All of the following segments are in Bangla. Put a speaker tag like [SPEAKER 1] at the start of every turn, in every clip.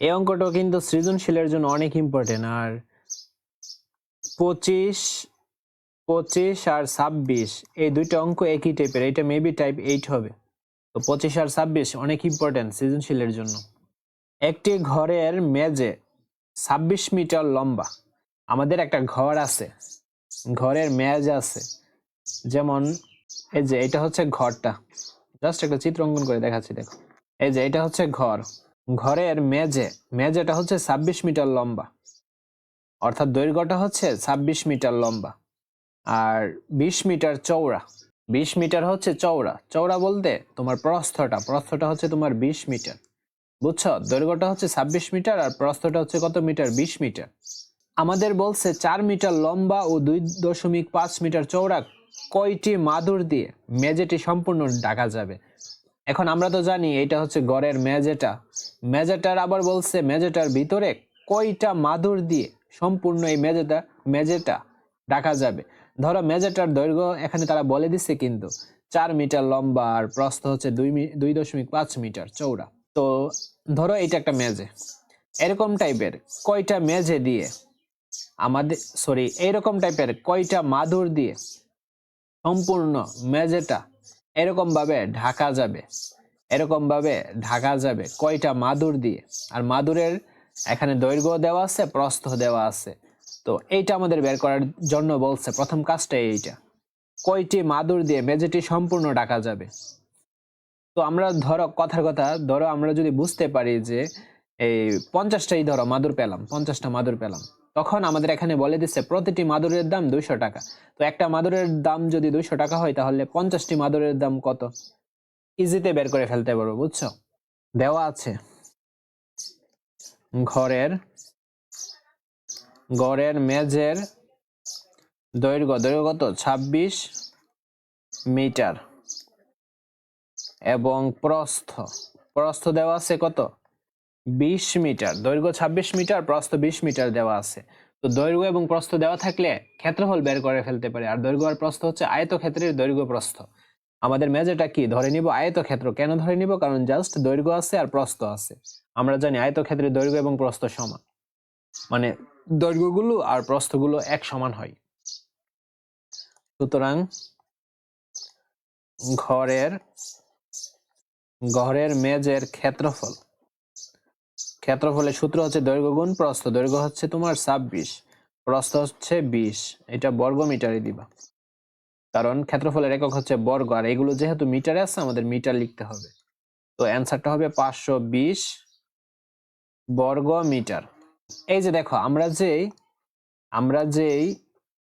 [SPEAKER 1] এই অঙ্কটাও কিন্তু সৃজনশীলের জন্য অনেক ইম্পর্টেন্ট আর পঁচিশ পঁচিশ আর ছাব্বিশ, এই দুইটা অঙ্ক একই টাইপের এটা মেবি টাইপ এইট হবে। তো পঁচিশ আর ছাব্বিশ অনেক ইম্পর্টেন্ট সৃজনশীলের জন্য। একটি ঘরের মেজে ছাব্বিশ মিটার লম্বা, আমাদের একটা ঘর আছে, ঘরের মেজ আছে। যেমন এই যে, এটা হচ্ছে ঘরটা। জাস্ট একটা চিত্র অঙ্কন করে দেখাচ্ছি, দেখো। এই যে, এটা হচ্ছে ঘর। ঘরের মেজে মেজেটা হচ্ছে ছাব্বিশ মিটার লম্বা। অর্থাৎ দৈর্ঘ্যটা হচ্ছে ছাব্বিশ মিটার লম্বা। আর বিশ মিটার চওড়া। বিশ মিটার হচ্ছে চওড়া। চওড়া বলতে তোমার প্রস্থটা প্রস্থটা হচ্ছে তোমার বিশ মিটার। বুঝছ? দৈর্ঘ্যটা হচ্ছে ছাব্বিশ মিটার আর প্রস্থটা হচ্ছে কত মিটার? বিশ মিটার। আমাদের বলছে চার মিটার লম্বা ও দুই দশমিক পাঁচ মিটার চওড়া কয়টি মাদুর দিয়ে মেঝেটি সম্পূর্ণ ঢাকা যাবে? এখন আমরা তো জানি এটা হচ্ছে গড়ের মেঝেটা মেঝেটার আবার বলছে মেঝেটার ভিতরে কয়টা মাদুর দিয়ে সম্পূর্ণ এই মেঝেটা মেঝেটা ঢাকা যাবে। ধরো মেঝেটার দৈর্ঘ্য এখানে তারা বলে দিচ্ছে কিন্তু চার মিটার লম্বা আর প্রস্থ হচ্ছে দুই দুই দশমিক পাঁচ মিটার চৌড়া তো ধরো এটা একটা মেঝে এরকম টাইপের কয়টা মেঝে দিয়ে আমাদের সরি এইরকম টাইপের কয়টা মাদুর দিয়ে সম্পূর্ণ মেঝেটা এরকম ভাবে ঢাকা যাবে, এরকম ভাবে ঢাকা যাবে কয়টা মাদুর দিয়ে। আর মাদুরের এখানে দৈর্ঘ্য দেওয়া আছে, প্রস্থ দেওয়া আছে। তো এইটা আমাদের বের করার জন্য বলছে, প্রথম কাজটা এইটা। কয়টি মাদুর দিয়ে মেঝেটি সম্পূর্ণ ঢাকা যাবে। তো আমরা ধরো কথার কথা, ধরো আমরা যদি বুঝতে পারি যে এই পঞ্চাশটাই ধরো মাদুর পেলাম, পঞ্চাশটা মাদুর পেলাম। তখন আমাদের এখানে বলে দিচ্ছে, প্রতিটি মাদুরের দাম দুইশো টাকা। তো একটা মাদুরের দাম যদি দুইশো টাকা হয়, তাহলে পঞ্চাশটি মাদুরের দাম কত? ইজিতে বের করে ফেলতে পারব, বুঝছ? দেওয়া আছে। ঘরের ঘরের মেজের দৈর্ঘ্য দৈর্ঘ্য কত? ছাব্বিশ মিটার। এবং প্রস্থ প্রস্থ দেওয়া আছে কত? বিশ মিটার, দৈর্ঘ্য ছাব্বিশ মিটার, প্রস্থ বিশ মিটার দেওয়া আছে। তো দৈর্ঘ্য এবং প্রস্থ দেওয়া থাকলে ক্ষেত্রফল বের করে ফেলতে পারে। আর দৈর্ঘ্য আর প্রস্থ হচ্ছে আয়তক্ষেত্রের দৈর্ঘ্য প্রস্থ। আমাদের মেজেটা কি? ধরে নিব আয়তক্ষেত্র। কেন ধরে নিব? কারণ জাস্ট দৈর্ঘ্য আছে আর প্রস্থ আছে। আমরা জানি আয়তক্ষেত্রের দৈর্ঘ্য এবং প্রস্থ সমান। মানে দৈর্ঘ্যগুলো আর প্রস্থগুলো এক সমান হয়। সুতরাং ঘরের ঘরের মেজের ক্ষেত্রফল ক্ষেত্রফলের সূত্র হচ্ছে দৈর্ঘ্য গুণ প্রস্থ। দৈর্ঘ্য হচ্ছে তোমার ছাব্বিশ, প্রস্থ হচ্ছে বিশ। এটা বর্গ মিটারে দিবা। কারণ ক্ষেত্রফলের একক হচ্ছে বর্গ, আর এগুলো যেহেতু মিটারে আছে, আমাদের মিটার লিখতে হবে। তো অ্যান্সারটা হবে পাঁচশো বিশ বর্গ মিটার। এই যে দেখো, আমরা যেই আমরা যেই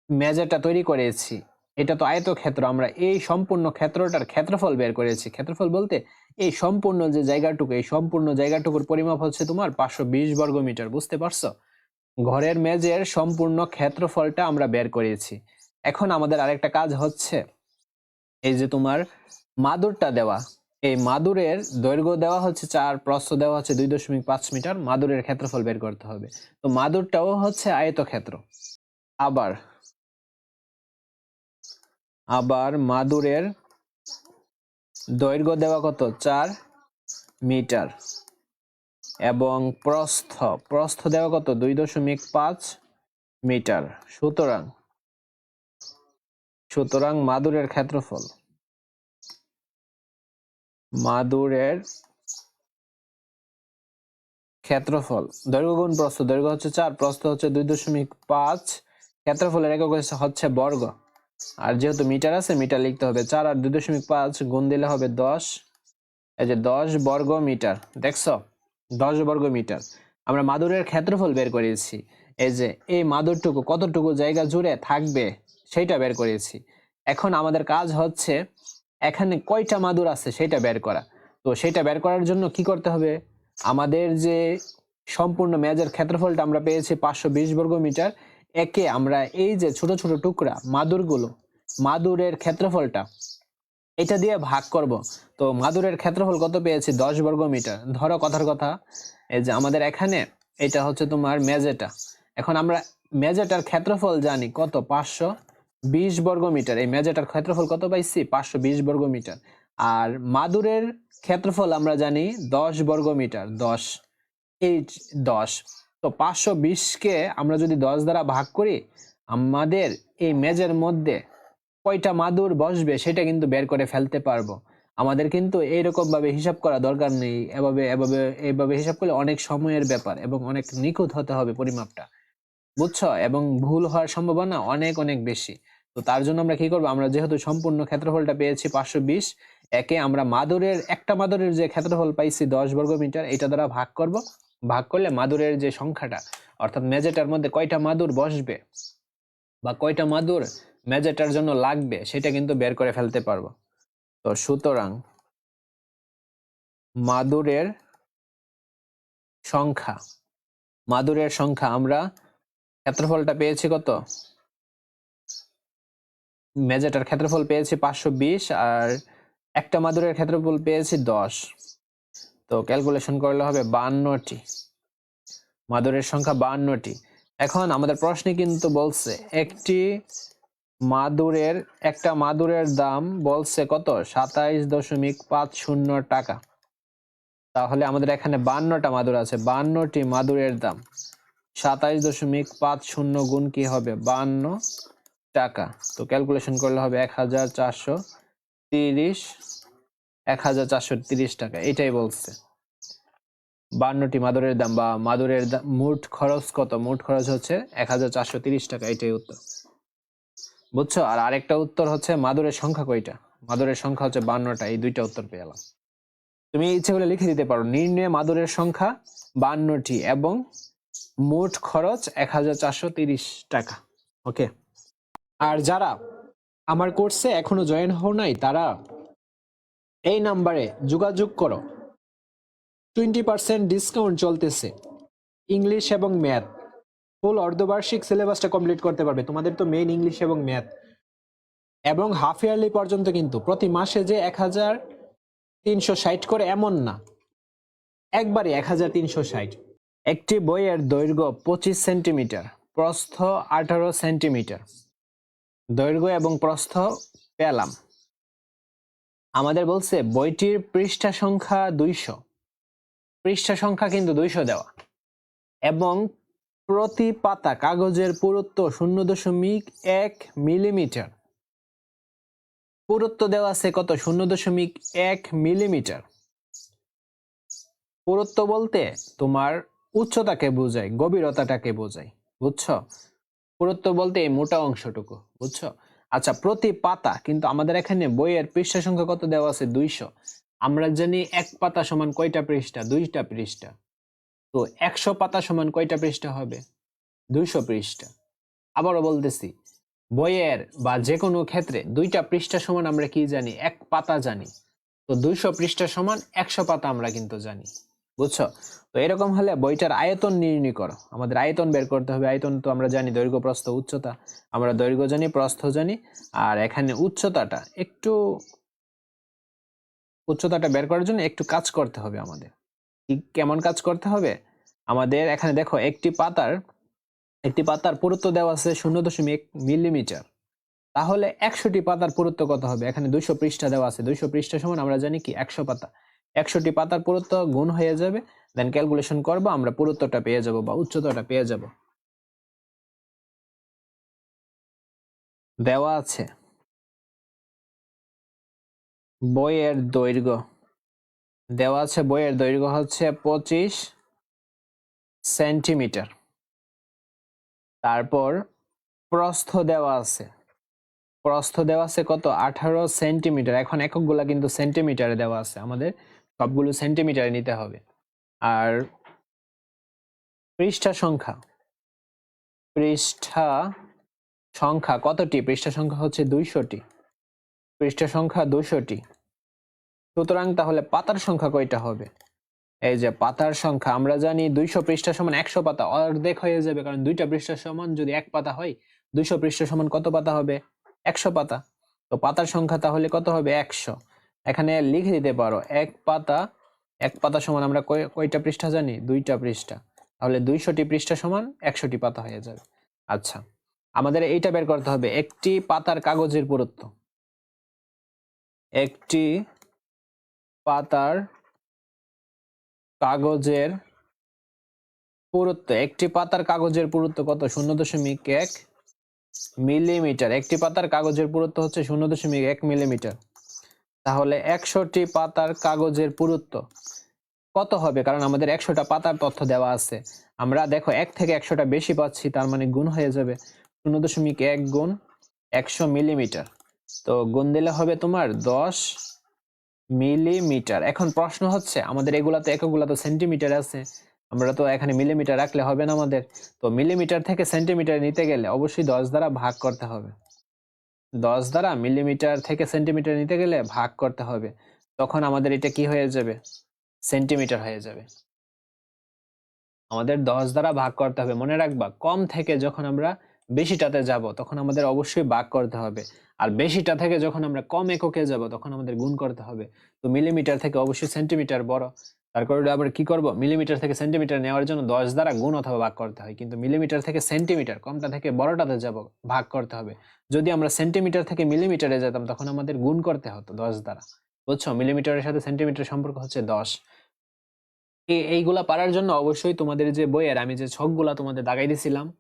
[SPEAKER 1] মেজারটা তৈরি করেছি এটা তো আয়তক্ষেত্র। আমরা এই সম্পূর্ণ ক্ষেত্রটার ক্ষেত্রফল বের করেছি। ক্ষেত্রফল বলতে এই সম্পূর্ণ যে জায়গাটুকু, এই সম্পূর্ণ জায়গাটুকুর পরিমাপ হচ্ছে তোমার পাঁচশো বিশ বর্গ মিটার, বুঝতে পারছ? ঘরের মেজের সম্পূর্ণ ক্ষেত্রফলটা আমরা বের করেছি। এখন আমাদের আরেকটা কাজ হচ্ছে এই যে তোমার মাদুরটা দেওয়া। এই মাদুরের দৈর্ঘ্য দেওয়া হচ্ছে চার, প্রস্থ দেওয়া হচ্ছে দুই দশমিক পাঁচ মিটার, মাদুরের ক্ষেত্রফল বের করতে হবে। তো মাদুরটাও হচ্ছে আয়তক্ষেত্র। আবার আবার মাদুরের দৈর্ঘ্য দেওয়া কত? চার মিটার। এবং প্রস্থ প্রস্থ দেওয়া কত? দুই দশমিক পাঁচ মিটার। সুতরাং সুতরাং মাদুরের ক্ষেত্রফল। মাদুরের ক্ষেত্রফল, দৈর্ঘ্য গুণ প্রস্থ, দৈর্ঘ্য হচ্ছে চার, প্রস্থ হচ্ছে দুই দশমিক পাঁচ, ক্ষেত্রফলের একক হচ্ছে- বর্গ। আর যেহেতু মিটার আছে, মিটার লিখতে হবে চার আর দুই দশমিক পাঁচ গুণ দিলে হবে দশ। এই যে দশ বর্গ মিটার, দেখছ? দশ বর্গ মিটার। আমরা মাদুরের ক্ষেত্রফল বের করেছি। এই যে এই মাদুরটুকু কতটুকু জায়গা জুড়ে থাকবে সেইটা বের করেছি। এখন আমাদের কাজ হচ্ছে এখানে কয়টা মাদুর আছে সেটা বের করা। তো সেটা বের করার জন্য কি করতে হবে? আমাদের যে সম্পূর্ণ মেজের ক্ষেত্রফলটা আমরা পেয়েছি পাঁচশো বিশ বর্গ মিটার একে আমরা এই যে ছোট ছোট টুকরা, মাদুরগুলো, মাদুরের ক্ষেত্রফলটা, এটা দিয়ে ভাগ করব। তো মাদুরের ক্ষেত্রফল কত পেয়েছি? দশ বর্গ মিটার। ধরো কথার কথা, এই যে আমাদের এখানে এটা হচ্ছে তোমার মেজেটা। এখন আমরা মেজেটার ক্ষেত্রফল জানি কত? পাঁচশো বিশ বর্গ মিটার। এই মেজেটার ক্ষেত্রফল কত পাইছি? পাঁচশো বিশ বর্গ মিটার। আর মাদুরের ক্ষেত্রফল আমরা জানি দশ বর্গ মিটার। দশ এইট দশ। তো পাঁচশো বিশকে আমরা যদি দশ দ্বারা ভাগ করি, আমাদের এই মেজের মধ্যে কয়টা মাদুর বসবে সেটা কিন্তু বের করে ফেলতে পারব। আমাদের কিন্তু এইরকম ভাবে হিসাব করা দরকার নেই, এভাবে এভাবে, এইভাবে হিসাব করলে অনেক সময়ের ব্যাপার এবং অনেক নিখুঁত হতে হবে পরিমাপটা। বুঝছ? এবং ভুল হওয়ার সম্ভাবনা অনেক অনেক বেশি। তো তার জন্য আমরা কি করব? আমরা যেহেতু সম্পূর্ণ ক্ষেত্রফলটা পেয়েছি পাঁচশো বিশ, একে আমরা মাদুরের, একটা মাদুরের যে ক্ষেত্রফল পাইছি দশ বর্গ মিটার এটা দ্বারা ভাগ করব। ভাগ করলে মাদুরের যে সংখ্যাটা, অর্থাৎ মেজেটার মধ্যে কয়টা মাদুর বসবে বা কয়টা মাদুর মেজেটার জন্য লাগবে, সেটা কিন্তু বের করে ফেলতে পারব। তো সুতরাং মাদুরের সংখ্যা মাদুরের সংখ্যা আমরা ক্ষেত্রফলটা পেয়েছি কত? মেজেটার ক্ষেত্রফল পেয়েছি পাঁচশো বিশ আর একটা মাদুরের ক্ষেত্রফল পেয়েছি দশ। তো ক্যালকুলেশন করলে হবে বান্নটি। মাদুরের সংখ্যা বান্নটি। এখন আমাদের প্রশ্নে কিন্তু বলছে, একটি মাদুরের, একটা মাদুরের দাম বলছে কত? সাতাইশ দশমিক পাঁচ শূন্য টাকা। তাহলে আমাদের এখানে বান্নটা মাদুর আছে, বান্নটি মাদুরের দাম। সাতাইশ দশমিক পাঁচ শূন্য গুণ কি হবে? বান্ন টাকা। তো ক্যালকুলেশন করলে হবে এক হাজার চারশো তিরিশ এক হাজার চারশো তিরিশ টাকা, এটাই বলছে। বান্নটি মাদুরের দাম বা মাদুরের মোট খরচ কত? মোট খরচ হচ্ছে এক হাজার চারশো তিরিশ টাকা, এটাই উত্তর। বুঝছ? আর আরেকটা উত্তর হচ্ছে মাদুরের সংখ্যা কয়টা? মাদুরের সংখ্যা হচ্ছে বান্নটা, এই দুইটা উত্তর পেয়ে গেলাম। তুমি ইচ্ছে করে লিখে দিতে পারো, নির্ণয় মাদুরের সংখ্যা বান্নটি এবং মোট খরচ এক হাজার চারশো তিরিশ টাকা, ওকে? আর যারা আমার কোর্সে এখনও জয়েন হও নাই, তারা এই নাম্বারে যোগাযোগ করো। টোয়েন্টি পার্সেন্ট ডিসকাউন্ট চলতেছে। ইংলিশ এবং ম্যাথ ফুল অর্ধবার্ষিক সিলেবাসটা কমপ্লিট করতে পারবে। তোমাদের তো মেইন ইংলিশ এবং ম্যাথ এবং হাফ ইয়ারলি পর্যন্ত কিন্তু প্রতি মাসে যে এক হাজার তিনশো ষাট করে এমন না। একবারে এক হাজার তিনশো ষাট। একটি বইয়ের দৈর্ঘ্য পঁচিশ সেন্টিমিটার, প্রস্থ আঠারো সেন্টিমিটার। দৈর্ঘ্য এবং প্রস্থ পেলাম। আমাদের বলছে বইটির পৃষ্ঠা সংখ্যা দুইশো। পৃষ্ঠা সংখ্যা কিন্তু দুইশো দেওয়া। এবং প্রতি পাতা কাগজের পুরুত্ব শূন্য দশমিক এক মিলিমিটার। পুরুত্ব দেওয়া আছে কত? শূন্য দশমিক এক মিলিমিটার। পুরুত্ব বলতে তোমার উচ্চতাকে বোঝায়, গভীরতাটাকে বোঝায়। বুঝছ? পুরুত্ব বলতে এই মোটা অংশটুকু, বুঝছ? আচ্ছা প্রতি পাতা, কিন্তু আমাদের এখানে বইয়ের পৃষ্ঠা সংখ্যা কত দেওয়া আছে? দুইশো। আমরা জানি এক পাতা সমান কয়টা পৃষ্ঠা? দুইটা পৃষ্ঠা। তো একশো পাতা সমান কয়টা পৃষ্ঠা হবে? দুইশো পৃষ্ঠা। আবারও বলতেছি, বইয়ের বা যে কোনো ক্ষেত্রে দুইটা পৃষ্ঠা সমান আমরা কি জানি? এক পাতা জানি। তো দুইশো পৃষ্ঠা সমান একশো পাতা আমরা কিন্তু জানি। বুঝছ? তো এরকম হলে বইটার আয়তন নির্ণয় করো। আমাদের আয়তন বের করতে হবে। আয়তন তো আমরা জানি দৈর্ঘ্য, প্রস্থ, উচ্চতা। আমরা দৈর্ঘ্য জানি, প্রস্থ জানি, আর এখানে উচ্চতাটা একটু, উচ্চতাটা বের করার জন্য একটু কাজ করতে হবে আমাদের। কেমন কাজ করতে হবে? আমাদের এখানে দেখো, একটি পাতার একটি পাতার পুরুত্ব দেওয়া আছে শূন্য দশমিক মিলিমিটার। তাহলে একশোটি পাতার পুরুত্ব কত হবে? এখানে দুইশো পৃষ্ঠা দেওয়া আছে। দুইশো পৃষ্ঠা সমান আমরা জানি কি? একশো পাতা। একশোটি পাতার পুরুত্ব গুণ হয়ে যাবে। দেন ক্যালকুলেশন করব, আমরা পুরুত্বটা পেয়ে যাব বা উচ্চতাটা পেয়ে যাব। দেওয়া আছে। বইয়ের দৈর্ঘ্য। দেওয়া আছে বইয়ের দৈর্ঘ্য হচ্ছে পঁচিশ সেন্টিমিটার। তারপর প্রস্থ দেওয়া আছে। প্রস্থ দেওয়া আছে কত? আঠারো সেন্টিমিটার। এখন এককগুলা কিন্তু সেন্টিমিটারে দেওয়া আছে আমাদের। সবগুলো সেন্টিমিটারে নিতে হবে। আর পৃষ্ঠা সংখ্যা। পৃষ্ঠা সংখ্যা কতটি? পৃষ্ঠা সংখ্যা হচ্ছে দুইশোটি। পৃষ্ঠা সংখ্যা দুইশোটি। সুতরাং তাহলে পাতার সংখ্যা কয়টা হবে? এই যে পাতার সংখ্যা, আমরা জানি দুইশো পৃষ্ঠা সমান একশো পাতা। অর্ধেক হয়ে যাবে, কারণ দুইটা পৃষ্ঠা সমান যদি এক পাতা হয়, দুইশো পৃষ্ঠা সমান কত পাতা হবে? একশো পাতা। তো পাতার সংখ্যা তাহলে কত হবে? একশো। এখানে লিখে দিতে পারো, এক পাতা এক পাতা সমান আমরা কয়- কয়টা পৃষ্ঠা জানি? দুইটা পৃষ্ঠা। তাহলে দুইশোটি পৃষ্ঠা সমান একশোটি পাতা হয়ে যাবে। আচ্ছা আমাদের এইটা বের করতে হবে, একটি পাতার কাগজের পুরুত্ব। একটি পাতার কাগজের পুরুত্ব, একটি পাতার কাগজের পুরুত্ব কত? শূন্য দশমিক এক মিলিমিটার। একটি পাতার কাগজের পুরুত্ব হচ্ছে শূন্য দশমিক এক মিলিমিটার। তাহলে একশোটি পাতার কাগজের পুরুত্ব কত হবে? কারণ আমাদের একশোটা পাতার তথ্য দেওয়া আছে। আমরা দেখো, এক থেকে একশোটা বেশি পাচ্ছি, তার মানে গুণ হয়ে যাবে শূন্য দশমিক এক গুণ একশো মিলিমিটার। তো গুণ দিলে হবে তোমার দশ মিলিমিটার। এখন প্রশ্ন হচ্ছে, আমাদের এগুলা তো এককগুলা তো সেন্টিমিটার আছে। আমরা তো এখানে মিলিমিটার রাখলে হবে না আমাদের। তো মিলিমিটার থেকে সেন্টিমিটার নিতে গেলে অবশ্যই দশ দ্বারা ভাগ করতে হবে। দশ দ্বারা মিলিমিটার থেকে সেন্টিমিটার নিতে গেলে ভাগ করতে হবে। তখন আমাদের এটা কি হয়ে যাবে? সেন্টিমিটার হয়ে যাবে। আমাদের দশ দ্বারা ভাগ করতে হবে। মনে রাখবা, কম থেকে যখন আমরা বেশিটাতে যাব, তখন আমাদের অবশ্যই ভাগ করতে হবে। আর বেশিটা থেকে যখন আমরা কম এককে যাব, তখন আমাদের গুণ করতে হবে। তো মিলিমিটার থেকে অবশ্যই সেন্টিমিটার বড়। তারপরে আবার কি করব? মিলিমিটার থেকে সেন্টিমিটার নেওয়ার জন্য দশ দ্বারা গুণ অথবা ভাগ করতে হয়। কিন্তু মিলিমিটার থেকে সেন্টিমিটার কমটা থেকে বড়টাতে যাব, ভাগ করতে হবে। যদি আমরা সেন্টিমিটার থেকে মিলিমিটারে যেতাম, তখন আমাদের গুণ করতে হতো দশ দ্বারা। বুঝছ? মিলিমিটারের সাথে সেন্টিমিটার সম্পর্ক হচ্ছে দশ। এই- এইগুলা পারার জন্য অবশ্যই তোমাদের যে বইয়ের, আমি যে ছকগুলা তোমাদের দাগাই দিছিলাম,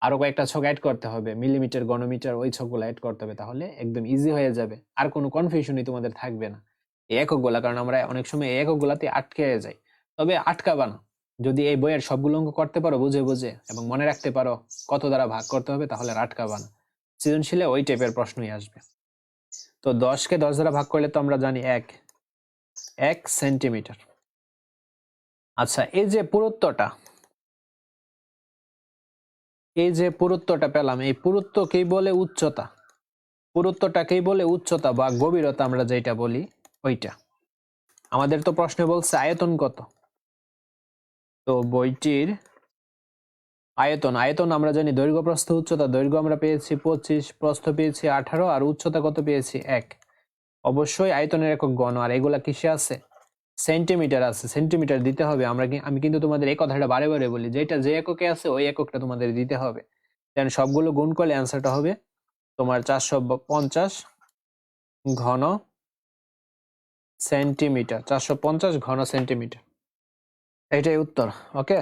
[SPEAKER 1] আরও কয়েকটা ছক অ্যাড করতে হবে। মিলিমিটার গণমিটার, ওই ছকগুলো অ্যাড করতে হবে, তাহলে একদম ইজি হয়ে যাবে। আর কোনো কনফিউশনই তোমাদের থাকবে না। এই এককগুলা কারণ আমরা অনেক সময় এই এককগুলাতে আটকে যাই। তবে আটকাবা না যদি এই বইয়ের সবগুলো অঙ্ক করতে পারো, বুঝে বুঝে এবং মনে রাখতে পারো কত দ্বারা ভাগ করতে হবে, তাহলে আটকাবা না সৃজনশীলে ওই টাইপের প্রশ্নই আসবে। তো দশকে দশ দ্বারা ভাগ করলে তো আমরা জানি এক এক সেন্টিমিটার। আচ্ছা এই যে পুরুত্বটা, এই যে পুরুত্বটা পেলাম, এই পুরুত্বকেই বলে উচ্চতা? পুরুত্বটাকেই বলে উচ্চতা বা গভীরতা আমরা যেটা বলি ওইটা। আমাদের তো প্রশ্নে বলছে আয়তন কত? তো বইটির আয়তন আয়তন আমরা জানি দৈর্ঘ্য প্রস্থ উচ্চতা, দৈর্ঘ্য আমরা পেয়েছি পঁচিশ, প্রস্থ পেয়েছি আঠারো, আর উচ্চতা কত পেয়েছি এক। অবশ্যই আয়তনের একক গণ, আর এগুলা কিসে আছে? সেন্টিমিটার আছে, সেন্টিমিটার দিতে হবে। আমরা আমি কিন্তু তোমাদের এই কথাটা বারে বারে বলি, যেটা যে এককে আছে, ওই এককটা তোমাদের দিতে হবে। দেন সবগুলো গুণ করলে অ্যান্সারটা হবে তোমার চারশো পঞ্চাশ ঘন সেন্টিমিটার চারশো পঞ্চাশ ঘন সেন্টিমিটার। এটাই উত্তর ওকে